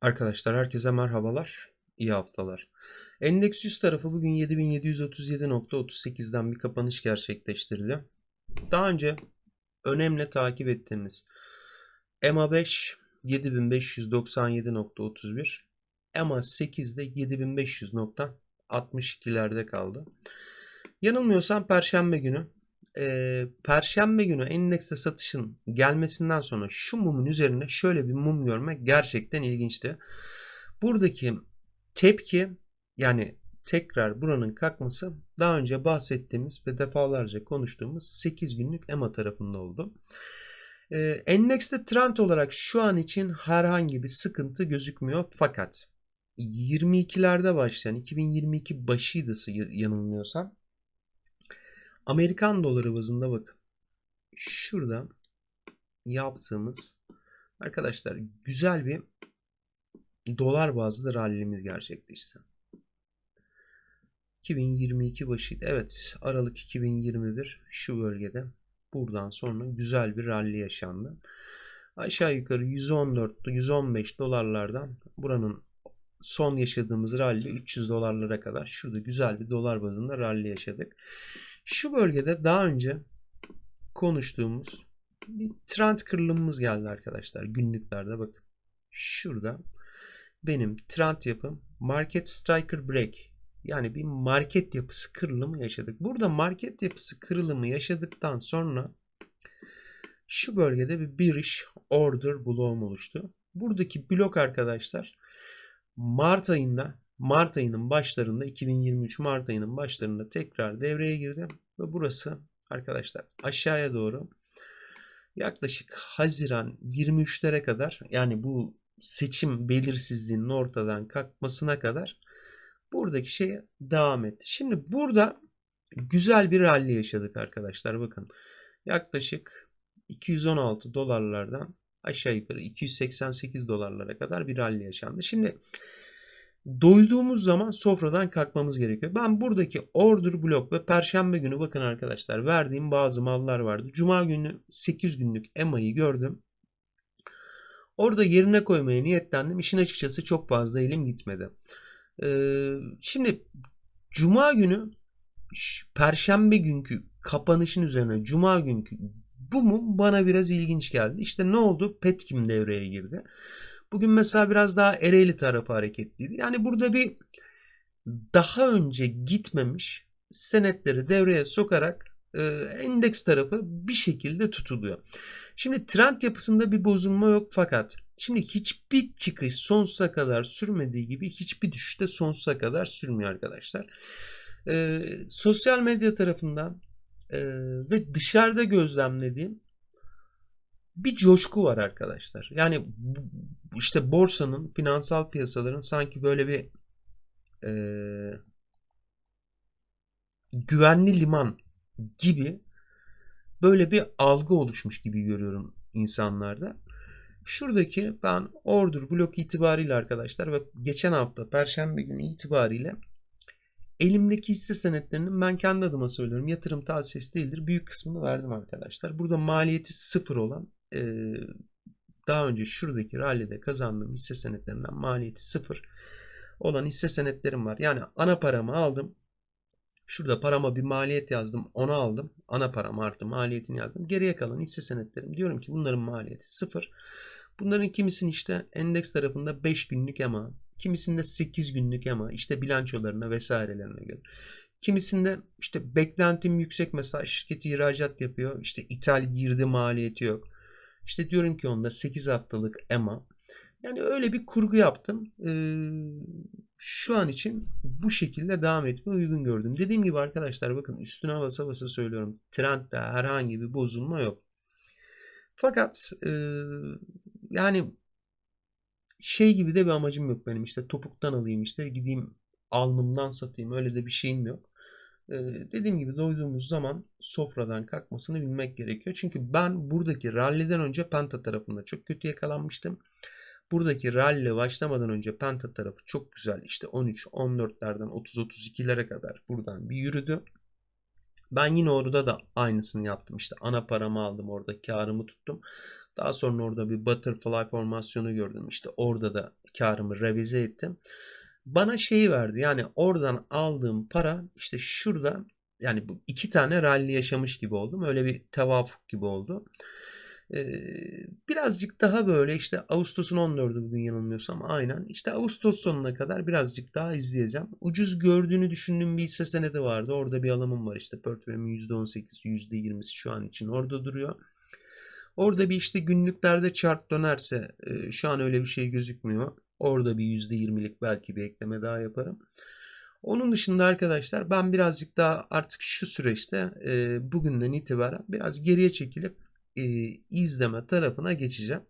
Arkadaşlar herkese merhabalar. İyi haftalar. Endeks 100 tarafı bugün 7737.38'den bir kapanış gerçekleştirdi. Daha önce önemli takip ettiğimiz EMA 5 7597.31 EMA 8 de 7500.62'lerde kaldı. Yanılmıyorsam Perşembe günü e, Perşembe günü endekste satışın gelmesinden sonra şu mumun üzerine şöyle bir mum görmek gerçekten ilginçti. Buradaki tepki yani tekrar buranın kalkması daha önce bahsettiğimiz ve defalarca konuştuğumuz 8 günlük EMA tarafında oldu. E, endekste trend olarak şu an için herhangi bir sıkıntı gözükmüyor fakat 22'lerde başlayan 2022 başıydı yanılmıyorsam Amerikan doları bazında bakın. Şurada yaptığımız arkadaşlar güzel bir dolar bazlı rallimiz gerçekleşti. 2022 başıydı. Evet Aralık 2021 şu bölgede buradan sonra güzel bir rally yaşandı. Aşağı yukarı 114 115 dolarlardan buranın son yaşadığımız rally 300 dolarlara kadar şurada güzel bir dolar bazında rally yaşadık. Şu bölgede daha önce konuştuğumuz bir trend kırılımımız geldi arkadaşlar. Günlüklerde bakın. Şurada benim trend yapım market striker break yani bir market yapısı kırılımı yaşadık. Burada market yapısı kırılımı yaşadıktan sonra şu bölgede bir bearish order bloğum oluştu. Buradaki blok arkadaşlar Mart ayında Mart ayının başlarında 2023 Mart ayının başlarında tekrar devreye girdi ve burası arkadaşlar aşağıya doğru yaklaşık Haziran 23'lere kadar yani bu seçim belirsizliğinin ortadan kalkmasına kadar buradaki şeye devam etti. Şimdi burada güzel bir rally yaşadık arkadaşlar. Bakın yaklaşık 216 dolarlardan aşağı yukarı 288 dolarlara kadar bir rally yaşandı. Şimdi doyduğumuz zaman sofradan kalkmamız gerekiyor. Ben buradaki order blok ve perşembe günü bakın arkadaşlar verdiğim bazı mallar vardı. Cuma günü 8 günlük EMA'yı gördüm. Orada yerine koymaya niyetlendim. İşin açıkçası çok fazla elim gitmedi. Ee, şimdi Cuma günü Perşembe günkü kapanışın üzerine Cuma günkü bu mu bana biraz ilginç geldi. İşte ne oldu? Petkim devreye girdi. Bugün mesela biraz daha Ereğli tarafı hareketliydi. Yani burada bir daha önce gitmemiş senetleri devreye sokarak e, endeks tarafı bir şekilde tutuluyor. Şimdi trend yapısında bir bozulma yok fakat şimdi hiçbir çıkış sonsuza kadar sürmediği gibi hiçbir düşüş de sonsuza kadar sürmüyor arkadaşlar. E, sosyal medya tarafından e, ve dışarıda gözlemlediğim bir coşku var arkadaşlar. Yani işte borsanın, finansal piyasaların sanki böyle bir e, güvenli liman gibi böyle bir algı oluşmuş gibi görüyorum insanlarda. Şuradaki ben order blok itibariyle arkadaşlar ve geçen hafta perşembe günü itibariyle elimdeki hisse senetlerinin ben kendi adıma söylüyorum yatırım tavsiyesi değildir. Büyük kısmını verdim arkadaşlar. Burada maliyeti sıfır olan e, daha önce şuradaki rallide kazandığım hisse senetlerinden maliyeti sıfır olan hisse senetlerim var. Yani ana paramı aldım. Şurada parama bir maliyet yazdım. Onu aldım. Ana param artı maliyetini yazdım. Geriye kalan hisse senetlerim. Diyorum ki bunların maliyeti sıfır. Bunların kimisinin işte endeks tarafında 5 günlük EMA, kimisinde 8 günlük EMA, işte bilançolarına vesairelerine göre. Kimisinde işte beklentim yüksek mesela şirketi ihracat yapıyor. İşte ithal girdi maliyeti yok. İşte diyorum ki onda 8 haftalık EMA. Yani öyle bir kurgu yaptım. Ee, şu an için bu şekilde devam etmeye uygun gördüm. Dediğim gibi arkadaşlar bakın üstüne basa basa söylüyorum. Trendde herhangi bir bozulma yok. Fakat e, yani şey gibi de bir amacım yok benim. İşte topuktan alayım işte gideyim alnımdan satayım. Öyle de bir şeyim yok. Ee, dediğim gibi doyduğumuz zaman sofradan kalkmasını bilmek gerekiyor. Çünkü ben buradaki ralliden önce Penta tarafında çok kötü yakalanmıştım. Buradaki rally başlamadan önce Penta tarafı çok güzel işte 13-14'lerden 30-32'lere kadar buradan bir yürüdü. Ben yine orada da aynısını yaptım. İşte ana paramı aldım orada karımı tuttum. Daha sonra orada bir butterfly formasyonu gördüm. İşte orada da karımı revize ettim. Bana şeyi verdi. Yani oradan aldığım para işte şurada yani bu iki tane rally yaşamış gibi oldum. Öyle bir tevafuk gibi oldu. Ee, birazcık daha böyle işte Ağustos'un 14'ü bugün yanılmıyorsam aynen. İşte Ağustos sonuna kadar birazcık daha izleyeceğim. Ucuz gördüğünü düşündüğüm bir hisse senedi vardı. Orada bir alımım var işte portföyümün %18'i %20'si şu an için orada duruyor. Orada bir işte günlüklerde chart dönerse e, şu an öyle bir şey gözükmüyor. Orada bir %20'lik belki bir ekleme daha yaparım. Onun dışında arkadaşlar ben birazcık daha artık şu süreçte e, bugünden itibaren biraz geriye çekilip e, izleme tarafına geçeceğim.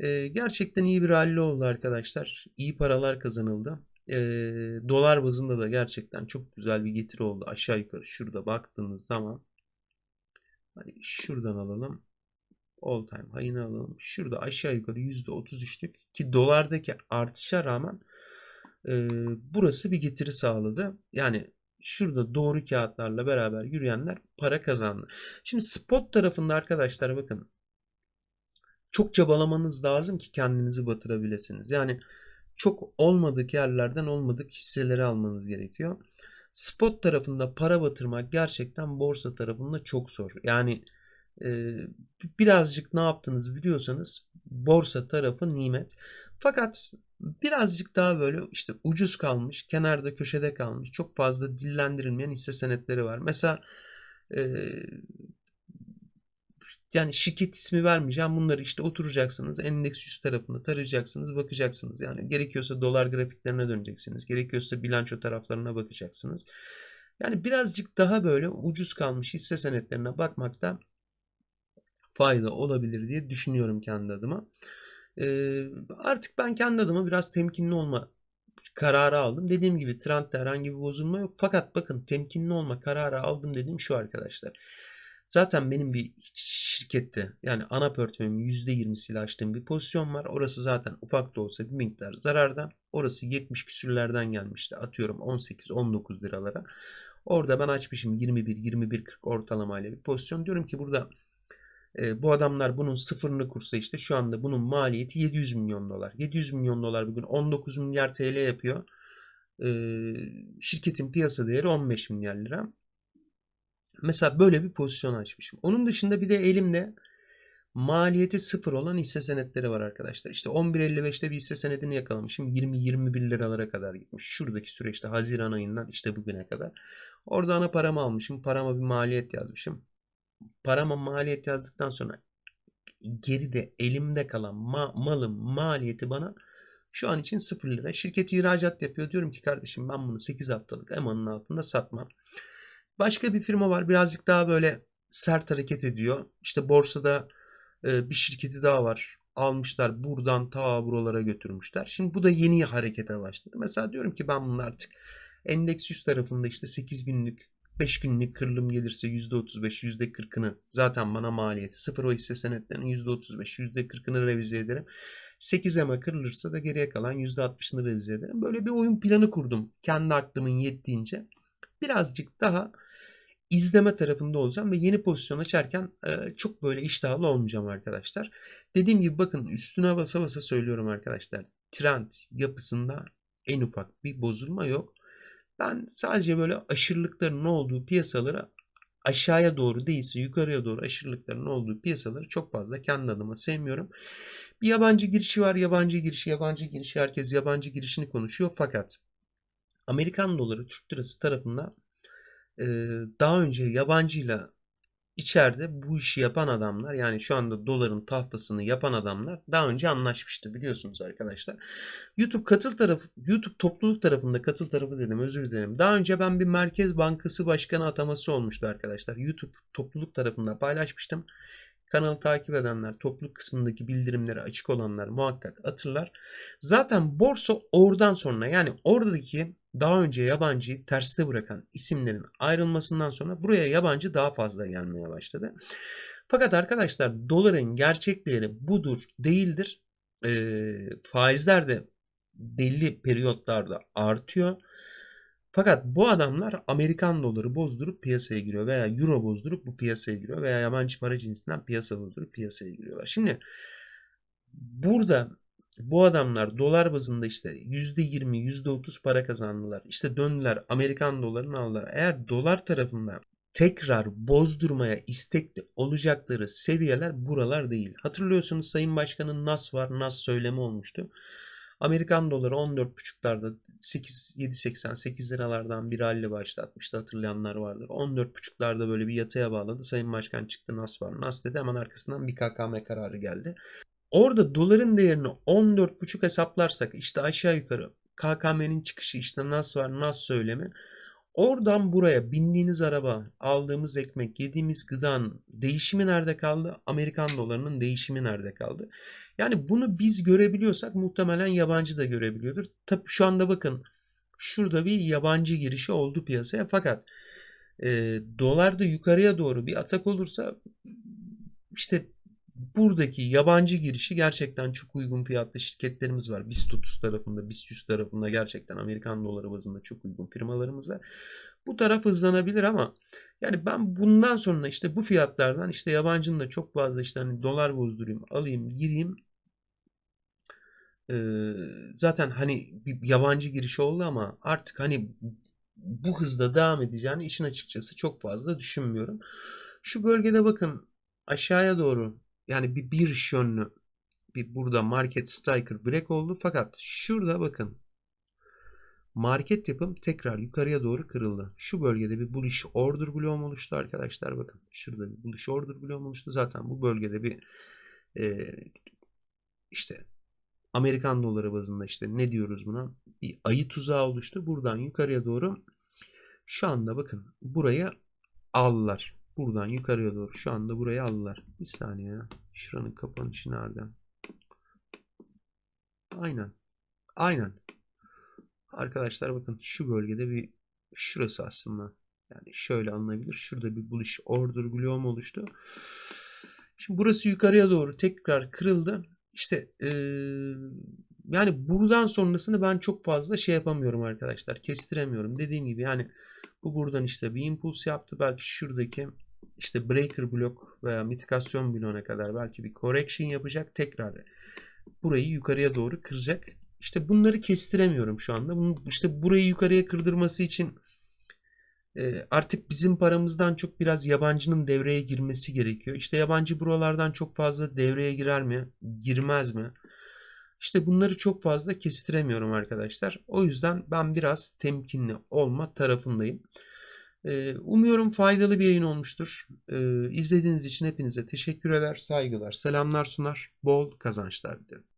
E, gerçekten iyi bir rally oldu arkadaşlar. İyi paralar kazanıldı. E, dolar bazında da gerçekten çok güzel bir getiri oldu. Aşağı yukarı şurada baktığınız zaman hadi şuradan alalım. All time high'ını alalım. Şurada aşağı yukarı %33'lük ki dolardaki artışa rağmen e, burası bir getiri sağladı. Yani şurada doğru kağıtlarla beraber yürüyenler para kazandı. Şimdi spot tarafında arkadaşlar bakın çok çabalamanız lazım ki kendinizi batırabilirsiniz. Yani çok olmadık yerlerden olmadık hisseleri almanız gerekiyor. Spot tarafında para batırmak gerçekten borsa tarafında çok zor. Yani birazcık ne yaptığınızı biliyorsanız borsa tarafı nimet. Fakat birazcık daha böyle işte ucuz kalmış, kenarda köşede kalmış, çok fazla dillendirilmeyen hisse senetleri var. Mesela e, yani şirket ismi vermeyeceğim. Bunları işte oturacaksınız. Endeks yüz tarafını tarayacaksınız. Bakacaksınız. Yani gerekiyorsa dolar grafiklerine döneceksiniz. Gerekiyorsa bilanço taraflarına bakacaksınız. Yani birazcık daha böyle ucuz kalmış hisse senetlerine bakmakta fayda olabilir diye düşünüyorum kendi adıma. Ee, artık ben kendi adıma biraz temkinli olma kararı aldım. Dediğim gibi trendde herhangi bir bozulma yok. Fakat bakın temkinli olma kararı aldım dediğim şu arkadaşlar. Zaten benim bir şirkette yani ana portföyümün %20'siyle açtığım bir pozisyon var. Orası zaten ufak da olsa bir miktar zararda. Orası 70 küsürlerden gelmişti. Atıyorum 18-19 liralara. Orada ben açmışım 21-21-40 ortalamayla bir pozisyon. Diyorum ki burada e, bu adamlar bunun sıfırını kursa işte şu anda bunun maliyeti 700 milyon dolar. 700 milyon dolar bugün 19 milyar TL yapıyor. E, şirketin piyasa değeri 15 milyar lira. Mesela böyle bir pozisyon açmışım. Onun dışında bir de elimde maliyeti sıfır olan hisse senetleri var arkadaşlar. İşte 11.55'te bir hisse senedini yakalamışım. 20-21 liralara kadar gitmiş. Şuradaki süreçte Haziran ayından işte bugüne kadar. Orada ana paramı almışım. Parama bir maliyet yazmışım parama maliyet yazdıktan sonra geride elimde kalan ma malın maliyeti bana şu an için 0 lira. Şirket ihracat yapıyor. Diyorum ki kardeşim ben bunu 8 haftalık emanın altında satmam. Başka bir firma var. Birazcık daha böyle sert hareket ediyor. İşte borsada e, bir şirketi daha var. Almışlar buradan ta buralara götürmüşler. Şimdi bu da yeni harekete başladı. Mesela diyorum ki ben bunu artık endeks 100 tarafında işte 8 günlük 5 günlük kırılım gelirse %35, %40'ını zaten bana maliyeti. Sıfır o hisse senetlerinin %35, %40'ını revize ederim. 8 ema kırılırsa da geriye kalan %60'ını revize ederim. Böyle bir oyun planı kurdum. Kendi aklımın yettiğince. Birazcık daha izleme tarafında olacağım ve yeni pozisyon açarken e, çok böyle iştahlı olmayacağım arkadaşlar. Dediğim gibi bakın üstüne basa basa söylüyorum arkadaşlar. Trend yapısında en ufak bir bozulma yok. Ben sadece böyle aşırılıkların olduğu piyasalara aşağıya doğru değilse yukarıya doğru aşırılıkların olduğu piyasaları çok fazla kendi adıma sevmiyorum. Bir yabancı girişi var. Yabancı girişi, yabancı girişi. Herkes yabancı girişini konuşuyor. Fakat Amerikan doları Türk lirası tarafından daha önce yabancıyla içeride bu işi yapan adamlar yani şu anda doların tahtasını yapan adamlar daha önce anlaşmıştı biliyorsunuz arkadaşlar. YouTube katıl tarafı YouTube topluluk tarafında katıl tarafı dedim özür dilerim. Daha önce ben bir Merkez Bankası Başkanı ataması olmuştu arkadaşlar. YouTube topluluk tarafında paylaşmıştım. Kanalı takip edenler, topluluk kısmındaki bildirimleri açık olanlar muhakkak hatırlar. Zaten borsa oradan sonra yani oradaki daha önce yabancıyı terste bırakan isimlerin ayrılmasından sonra buraya yabancı daha fazla gelmeye başladı. Fakat arkadaşlar doların gerçek değeri budur değildir. E, faizler de belli periyotlarda artıyor. Fakat bu adamlar Amerikan doları bozdurup piyasaya giriyor veya euro bozdurup bu piyasaya giriyor veya yabancı para cinsinden piyasa bozdurup piyasaya giriyorlar. Şimdi burada bu adamlar dolar bazında işte %20, %30 para kazandılar. İşte döndüler Amerikan dolarını aldılar. Eğer dolar tarafından tekrar bozdurmaya istekli olacakları seviyeler buralar değil. Hatırlıyorsunuz Sayın Başkan'ın NAS var, NAS söylemi olmuştu. Amerikan doları 14.5'larda 8 7.80 8 liralardan bir rally başlatmıştı hatırlayanlar vardır. 14.5'larda böyle bir yatıya bağladı. Sayın Başkan çıktı NAS var. NAS dedi hemen arkasından bir KKM kararı geldi. Orada doların değerini 14.5 hesaplarsak işte aşağı yukarı KKM'nin çıkışı işte NAS var NAS söylemi Oradan buraya bindiğiniz araba, aldığımız ekmek, yediğimiz gıdanın değişimi nerede kaldı? Amerikan dolarının değişimi nerede kaldı? Yani bunu biz görebiliyorsak muhtemelen yabancı da görebiliyordur. Tabii şu anda bakın şurada bir yabancı girişi oldu piyasaya fakat e, dolarda yukarıya doğru bir atak olursa işte buradaki yabancı girişi gerçekten çok uygun fiyatlı şirketlerimiz var. BIST 30 tarafında, BIST 100 tarafında gerçekten Amerikan doları bazında çok uygun firmalarımız var. Bu taraf hızlanabilir ama yani ben bundan sonra işte bu fiyatlardan işte yabancının da çok fazla işte hani dolar bozdurayım, alayım, gireyim. Ee, zaten hani bir yabancı giriş oldu ama artık hani bu hızda devam edeceğini işin açıkçası çok fazla düşünmüyorum. Şu bölgede bakın aşağıya doğru yani bir bir yönlü bir burada market striker break oldu. Fakat şurada bakın market yapım tekrar yukarıya doğru kırıldı. Şu bölgede bir bullish order bloğum oluştu arkadaşlar. Bakın şurada bir bullish order bloğum oluştu. Zaten bu bölgede bir e, işte Amerikan doları bazında işte ne diyoruz buna? Bir ayı tuzağı oluştu. Buradan yukarıya doğru şu anda bakın buraya aldılar. Buradan yukarıya doğru şu anda burayı aldılar. Bir saniye. Şuranın kapanışı nerede? Aynen. Aynen. Arkadaşlar bakın şu bölgede bir şurası aslında. Yani şöyle alınabilir. Şurada bir bullish order bloğum oluştu. Şimdi burası yukarıya doğru tekrar kırıldı. İşte ee, yani buradan sonrasını ben çok fazla şey yapamıyorum arkadaşlar. Kestiremiyorum. Dediğim gibi yani bu buradan işte bir impuls yaptı. Belki şuradaki işte breaker blok veya mitikasyon bloğuna kadar belki bir correction yapacak. Tekrar burayı yukarıya doğru kıracak. İşte bunları kestiremiyorum şu anda. Bunun işte burayı yukarıya kırdırması için e, artık bizim paramızdan çok biraz yabancının devreye girmesi gerekiyor. İşte yabancı buralardan çok fazla devreye girer mi? Girmez mi? İşte bunları çok fazla kestiremiyorum arkadaşlar. O yüzden ben biraz temkinli olma tarafındayım. Umuyorum faydalı bir yayın olmuştur. İzlediğiniz için hepinize teşekkür eder, saygılar, selamlar sunar, bol kazançlar dilerim.